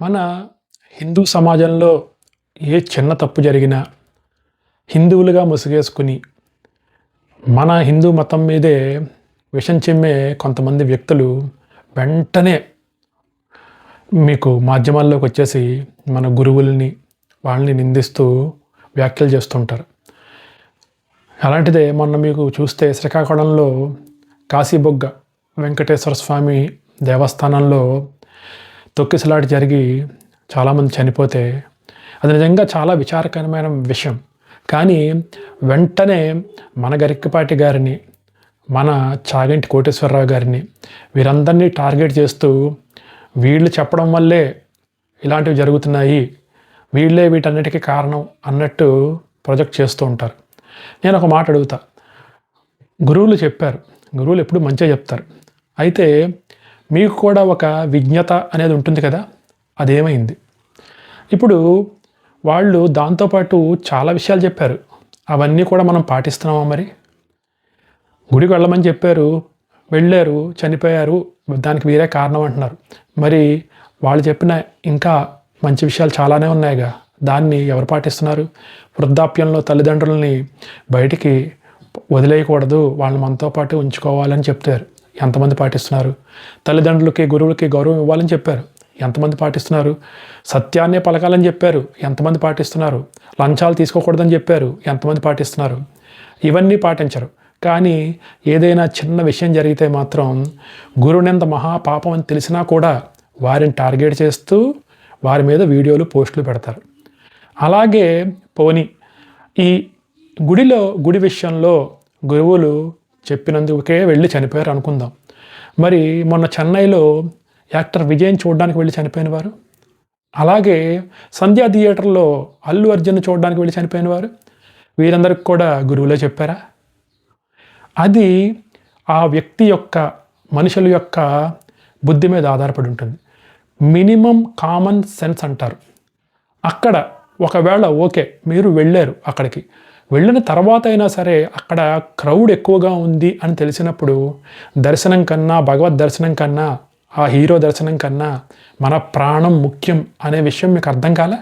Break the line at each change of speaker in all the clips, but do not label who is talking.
మన హిందూ సమాజంలో ఏ చిన్న తప్పు జరిగినా హిందువులుగా ముసుగేసుకుని మన హిందూ మతం మీదే విషం చెమ్మే కొంతమంది వ్యక్తులు వెంటనే మీకు మాధ్యమాల్లోకి వచ్చేసి మన గురువుల్ని వాళ్ళని నిందిస్తూ వ్యాఖ్యలు చేస్తుంటారు. అలాంటిదే మొన్న మీకు చూస్తే శ్రీకాకుళంలో కాశీబొగ్గ వెంకటేశ్వర స్వామి దేవస్థానంలో తొక్కిసలాట జరిగి చాలామంది చనిపోతే అది నిజంగా చాలా విచారకరమైన విషయం. కానీ వెంటనే మన గరిక్కపాటి గారిని మన చాగంటి కోటేశ్వరరావు గారిని వీరందరినీ టార్గెట్ చేస్తూ వీళ్ళు చెప్పడం వల్లే ఇలాంటివి జరుగుతున్నాయి. వీళ్ళే వీటన్నిటికీ కారణం అన్నట్టు ప్రొజెక్ట్ చేస్తూ ఉంటారు. నేను ఒక మాట అడుగుతా. గురువులు చెప్పారు. గురువులు ఎప్పుడు మంచిగా చెప్తారు. అయితే మీకు కూడా ఒక విజ్ఞత అనేది ఉంటుంది కదా? అదేమైంది? ఇప్పుడు వాళ్ళు దాంతోపాటు చాలా విషయాలు చెప్పారు. అవన్నీ కూడా మనం పాటిస్తున్నామా మరి? గుడికి వెళ్ళమని చెప్పారు వెళ్ళారు చనిపోయారు దానికి వేరే కారణం అంటున్నారు. మరి వాళ్ళు చెప్పిన ఇంకా మంచి విషయాలు చాలానే ఉన్నాయిగా. దాన్ని ఎవరు పాటిస్తున్నారు? వృద్ధాప్యంలో తల్లిదండ్రులని బయటికి వదిలేయకూడదు వాళ్ళని మనతో పాటు ఉంచుకోవాలని చెప్తారు. ఎంతమంది పాటిస్తున్నారు? తల్లిదండ్రులకి గురువులకి గౌరవం ఇవ్వాలని చెప్పారు. ఎంతమంది పాటిస్తున్నారు? సత్యాన్నే పలకాలని చెప్పారు. ఎంతమంది పాటిస్తున్నారు? లంచాలు తీసుకోకూడదని చెప్పారు. ఎంతమంది పాటిస్తున్నారు? ఇవన్నీ పాటించరు. కానీ ఏదైనా చిన్న విషయం జరిగితే మాత్రం గురునింద మహాపాపం అని తెలిసినా కూడా వారిని టార్గెట్ చేస్తూ వారి మీద వీడియోలు పోస్టులు పెడతారు. అలాగే పోని ఈ గుడిలో గుడి విషయంలో గురువులు చెప్పినందుకే వెళ్ళి చనిపోయారు అనుకుందాం. మరి మొన్న చెన్నైలో యాక్టర్ విజయ్ని చూడడానికి వెళ్ళి చనిపోయిన వారు అలాగే సంధ్యా థియేటర్లో అల్లు అర్జున్ చూడడానికి వెళ్ళి చనిపోయిన వారు వీరందరికి కూడా గురువులే చెప్పారా? అది ఆ వ్యక్తి యొక్క మనుషుల యొక్క బుద్ధి మీద ఆధారపడి ఉంటుంది. మినిమం కామన్ సెన్స్ అంటారు. అక్కడ ఒకవేళ ఓకే మీరు వెళ్ళారు అక్కడికి. వెళ్ళిన తర్వాత అయినా సరే అక్కడ క్రౌడ్ ఎక్కువగా ఉంది అని తెలిసినప్పుడు దర్శనం కన్నా భగవద్ దర్శనం కన్నా ఆ హీరో దర్శనం కన్నా మన ప్రాణం ముఖ్యం అనే విషయం మీకు అర్థం కాలే?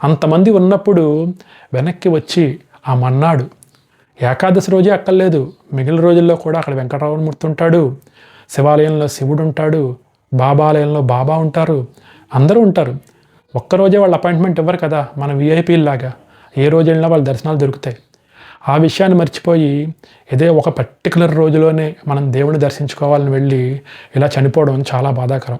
అంతమంది ఉన్నప్పుడు వెనక్కి వచ్చి ఆ మన్నాడు ఏకాదశి రోజే అక్కర్లేదు మిగిలిన రోజుల్లో కూడా అక్కడ వెంకటరామమూర్తి ఉంటాడు శివాలయంలో శివుడు ఉంటాడు బాబాలయంలో బాబా ఉంటారు అందరూ ఉంటారు. ఒక్కరోజే వాళ్ళ అపాయింట్మెంట్ ఇవ్వరు కదా మన విఐపీలాగా ఏ రోజు వెళ్ళినా వాళ్ళ దర్శనాలు దొరుకుతాయి. ఆ విషయాన్ని మర్చిపోయి ఇదే ఒక పర్టికులర్ రోజులోనే మనం దేవుని దర్శించుకోవాలని వెళ్ళి ఇలా చనిపోవడం చాలా బాధాకరం.